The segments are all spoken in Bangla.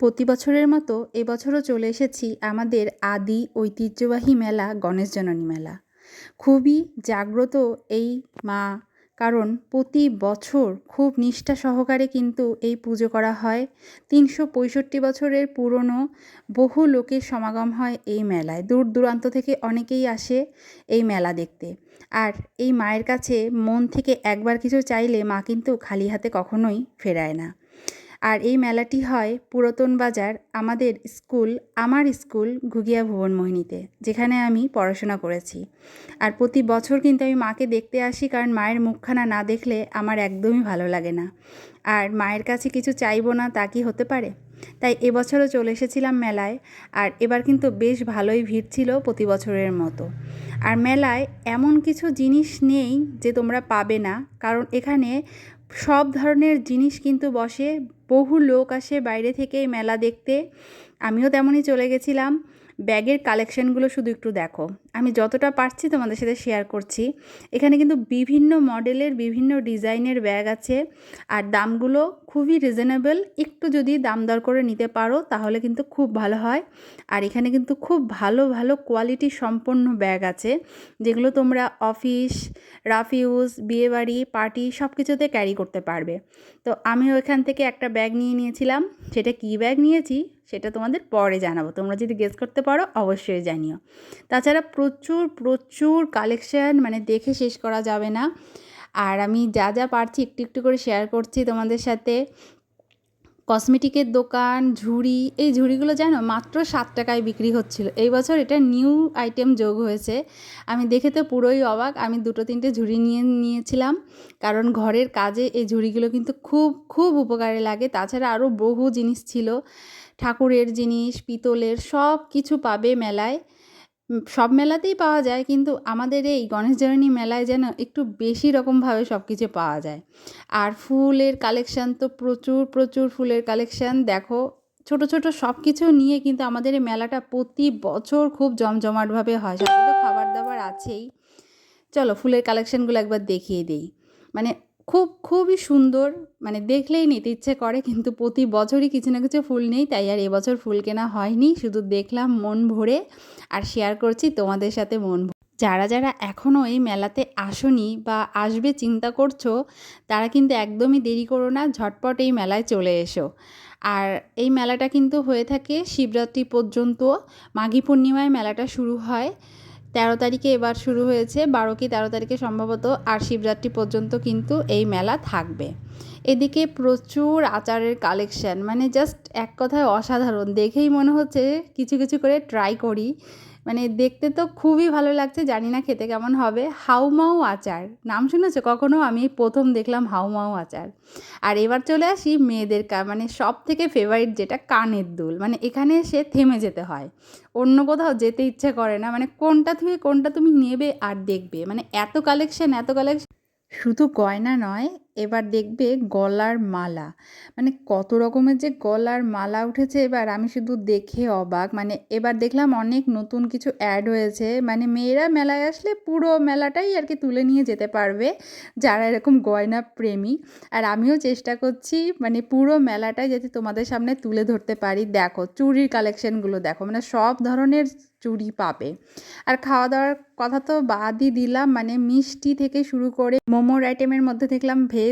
প্রতি বছরের মতো এবছরও চলে এসেছি আমাদের আদি ঐতিহ্যবাহী মেলা গণেশ জননী মেলা। খুবই জাগ্রত এই মা, কারণ প্রতি বছর খুব নিষ্ঠা সহকারে কিন্তু এই পুজো করা হয়। তিনশো পঁয়ষট্টি বছরের পুরনো বহু লোকের সমাগম হয় এই মেলায়। দূর দূরান্ত থেকে অনেকেই আসে এই মেলা দেখতে। আর এই মায়ের কাছে মন থেকে একবার কিছু চাইলে মা কিন্তু খালি হাতে কখনোই ফেরায় না। আর এই মেলাটি হয় পুরাতন বাজার আমাদের স্কুল, আমার স্কুল ঘুগিয়া ভুবন মোহিনীতে, যেখানে আমি পড়াশোনা করেছি। আর প্রতি বছর কিন্তু আমি মাকে দেখতে আসি কারণ মায়ের মুখখানা না দেখলে আমার একদমই ভালো লাগে না। আর মায়ের কাছে কিছু চাইব না তা কি হতে পারে? তাই এবছরও চলে এসেছিলাম মেলায় আর এবার কিন্তু বেশ ভালোই ভিড় ছিল প্রতি বছরের মতো। আর মেলায় এমন কিছু জিনিস নেই যে তোমরা পাবে না, কারণ এখানে সব ধরনের জিনিস কিন্তু বসে বহু লোক আসে বাইরে থেকে মেলা দেখতে। আমিও তেমনই চলে গেছিলাম। ব্যাগের কালেকশানগুলো শুধু একটু দেখো। আমি যতটা পারছি তোমাদের সাথে শেয়ার করছি। এখানে কিন্তু বিভিন্ন মডেলের, বিভিন্ন ডিজাইনের ব্যাগ আছে। আর দামগুলো খুবই রিজনেবল একটু যদি দাম দর করে নিতে পারো, তাহলে কিন্তু খুব ভালো হয়। আর এখানে কিন্তু খুব ভালো ভালো কোয়ালিটি সম্পন্ন ব্যাগ আছে, যেগুলো তোমরা অফিস রাফিউজ বিয়েবাড়ি পার্টি সব কিছুতে ক্যারি করতে পারবে। তো আমিও এখান থেকে একটা ব্যাগ নিয়ে নিয়েছিলাম। সেটা কী ব্যাগ নিয়েছি? সেটা তোমাদের পরে জানাব। তোমরা যদি গেস করতে পারো, অবশ্যই জানিও। তাছাড়া প্রচুর প্রচুর কালেকশান মানে দেখে শেষ করা যাবে না। আর আমি যা যা পারছি একটু একটু করে শেয়ার করছি তোমাদের সাথে। কসমেটিকের দোকান, ঝুড়ি, এই ঝুড়িগুলো জানো? মাত্র সাত টাকায় বিক্রি হচ্ছিল। এই বছর এটা নিউ আইটেম যোগ হয়েছে। আমি দেখে তো পুরোই অবাক। আমি দুটো, তিনটে ঝুড়ি নিয়ে, নিয়েছিলাম। কারণ ঘরের কাজে এই ঝুড়িগুলো কিন্তু খুব খুব উপকারে লাগে। তাছাড়া আরও বহু জিনিস ছিল। ঠাকুরের জিনিস, পিতলের সব কিছু পাবে মেলায়। সব মেলাতেই পাওয়া যায়, কিন্তু আমাদের এই গণেশ জননী মেলায় যেন একটু বেশি রকমভাবে সব কিছু পাওয়া যায়। আর ফুলের কালেকশান তো প্রচুর প্রচুর ফুলের কালেকশান দেখো, ছোট ছোট সব কিছু নিয়ে কিন্তু আমাদের এই মেলাটা প্রতি বছর খুব জমজমাটভাবে হয়। সাথে তো খাবার দাবার আছেই। চলো, ফুলের কালেকশানগুলো একবার দেখিয়ে দিই। মানে খুব, খুবই সুন্দর মানে দেখলেই নিতে ইচ্ছে করে, কিন্তু প্রতি বছরই কিছু না কিছু ফুল নেই, তাই আর এবছর ফুল কেনা হয়নি, শুধু দেখলাম মন ভরে আর শেয়ার করছি তোমাদের সাথে মন যারা যারা এখনও এই মেলাতে আসনি বা আসবে চিন্তা করছ, তারা কিন্তু একদমই দেরি করো না, ঝটপট এই মেলায় চলে এসো। আর এই মেলাটা কিন্তু হয়ে থাকে শিবরাত্রি পর্যন্ত, মাঘী পূর্ণিমায় মেলাটা শুরু হয় তেরো তারিখে এবার শুরু হয়েছে। বারো কি তেরো তারিখে সম্ভবত আর শিবরাত্রি পর্যন্ত কিন্তু এই মেলা থাকবে। এদিকে প্রচুর আচারের কালেকশান মানে জাস্ট এক কথায় অসাধারণ। দেখেই মনে হচ্ছে কিছু কিছু করে ট্রাই করি। মানে দেখতে তো খুবই ভালো লাগছে, জানি না খেতে কেমন হবে। হাউমাউ আচার, নাম শুনেছো? কখনো? আমি প্রথম দেখলাম হাউমাউ আচার। আর এবার চলে আসি মেয়েদের কা মানে সব থেকে ফেভারিট যেটা কানের দুল মানে এখানে এসে থেমে যেতে হয়। অন্য কোথাও যেতে ইচ্ছে করে না মানে কোনটা থেকে কোনটা তুমি নেবে আর দেখবে। মানে এত কালেকশন এত কালেকশন শুধু গয়না নয় এবার দেখবে গলার মালা। মানে কত রকমের যে গলার মালা উঠেছে এবার আমি শুধু দেখে অবাক। মানে এবার দেখলাম অনেক নতুন কিছু অ্যাড হয়েছে। মানে মেয়েরা মেলায় আসলে পুরো মেলাটাই আর কি তুলে নিয়ে যেতে পারবে যারা এরকম গয়না প্রেমী। আর আমিও চেষ্টা করছি মানে পুরো মেলাটাই যাতে তোমাদের সামনে তুলে ধরতে পারি। দেখো চুরির কালেকশানগুলো দেখো। মানে সব ধরনের চুড়ি পাবে। আর খাওয়া দাওয়ার কথা তো বাদই দিলাম। মানে মিষ্টি থেকে শুরু করে মোমোর আইটেমের মধ্যে দেখলাম ভেজ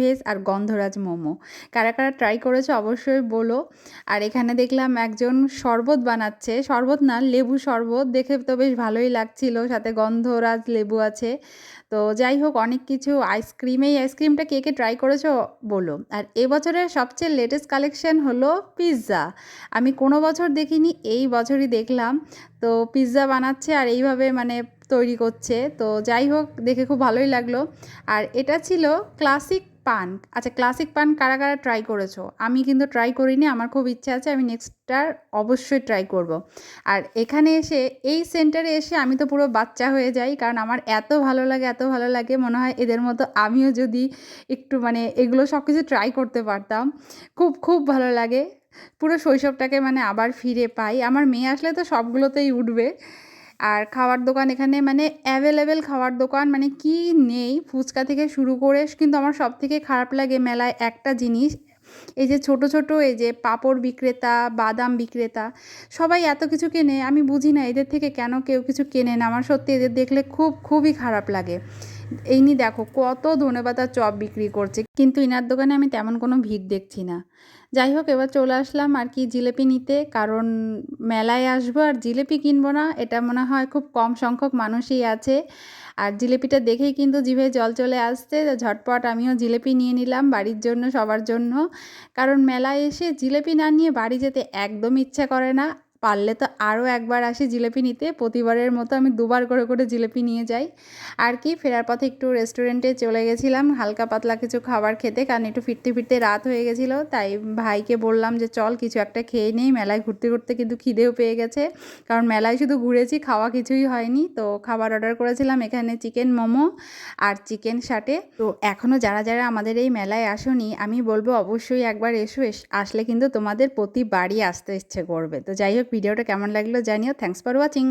ভেজ আর গন্ধরাজ মোমো। কারা কারা ট্রাই করেছে অবশ্যই বলো। আর এখানে দেখলাম একজন শরবত বানাচ্ছে। শরবত না, লেবু শরবত। দেখে তো বেশ ভালোই লাগছিল। সাথে গন্ধরাজ লেবু আছে। তো যাই হোক, অনেক কিছু আইসক্রিম এই আইসক্রিমটা কে কে ট্রাই করেছ বলো। আর এবছরের সবচেয়ে লেটেস্ট কালেকশন হলো পিৎজা আমি কোনো বছর দেখিনি, এই বছরই দেখলাম। তো পিৎজা বানাচ্ছে আর এইভাবে মানে তৈরি করছে। তো যাই হোক, দেখে খুব ভালোই লাগল। আর এটা ছিল ক্লাসিক পান। আচ্ছা ক্লাসিক পান কারা কারা ট্রাই করেছ? আমি কিন্তু ট্রাই করিনি, আমার খুব ইচ্ছা আছে, আমি নেক্সটটার অবশ্যই ট্রাই করব। আর এখানে এসে, এই সেন্টারে এসে আমি তো পুরো বাচ্চা হয়ে যাই, কারণ আমার এত ভালো লাগে, এত ভালো লাগে, মনে হয় এদের মতো আমিও যদি একটু মানে এগুলো সব কিছু ট্রাই করতে পারতাম, খুব খুব ভালো লাগে। পুরো শৈশবটাকে মানে আবার ফিরে পাই। আমার মেয়ে আসলে তো সবগুলোতেই উঠবে। আর খাওয়ার দোকান এখানে মানে অ্যাভেলেবেল খাওয়ার দোকান মানে কি নেই? ফুচকা থেকে শুরু করে, কিন্তু আমার সব থেকে খারাপ লাগে মেলায় একটা জিনিস, এই যে ছোট ছোট, এই যে পাপড় বিক্রেতা, বাদাম বিক্রেতা, সবাই এত কিছু কেনে, আমি বুঝি না এদের থেকে কেন কেউ কিছু কেনে না। আমার সত্যি এদের দেখলে খুব, খুবই খারাপ লাগে। এই নি দেখো কত ধনেপাতার চপ বিক্রি করছে, কিন্তু ইনার দোকানে আমি তেমন কোনো ভিড় দেখছি না। যাই হোক, এবার চলে আসলাম আর কি জিলেপি নিতে, কারণ মেলায় আসব আর জিলেপি কিনবো না, এটা মনে হয় খুব কম সংখ্যক মানুষই আছে। আর জিলেপিটা দেখেই কিন্তু জিভে জল চলে আসছে ঝটপট আমিও জিলেপি নিয়ে নিলাম বাড়ির জন্য, সবার জন্য। কারণ মেলায় এসে জিলেপি না নিয়ে বাড়ি যেতে একদম ইচ্ছা করে না পারলে তো আরও একবার আসি জিলেপি নিতে। প্রতিবারের মতো আমি দুবার করে করে জিলেপি নিয়ে যাই। আর কি, ফেরার পথে একটু রেস্টুরেন্টে চলে গেছিলাম, হালকা পাতলা কিছু খাবার খেতে, কারণ একটু ফিরতে ফিরতে রাত হয়ে গেছিল। তাই ভাইকে বললাম যে, চল, কিছু একটা খেয়ে নেই, মেলায় ঘুরতে ঘুরতে কিন্তু খিদেও পেয়ে গেছে। কারণ মেলায় শুধু ঘুরেছি, খাওয়া কিছুই হয়নি। তো খাবার অর্ডার করেছিলাম এখানে চিকেন মোমো আর চিকেন শাটে তো এখনও যারা যারা আমাদের এই মেলায় আসনি, আমি বলব অবশ্যই একবার এসো আসলে কিন্তু তোমাদের প্রতিবারই আসতে ইচ্ছে করবে। তো যাই হোক ভিডিওটা কেমন লাগল জানিও। Thanks for watching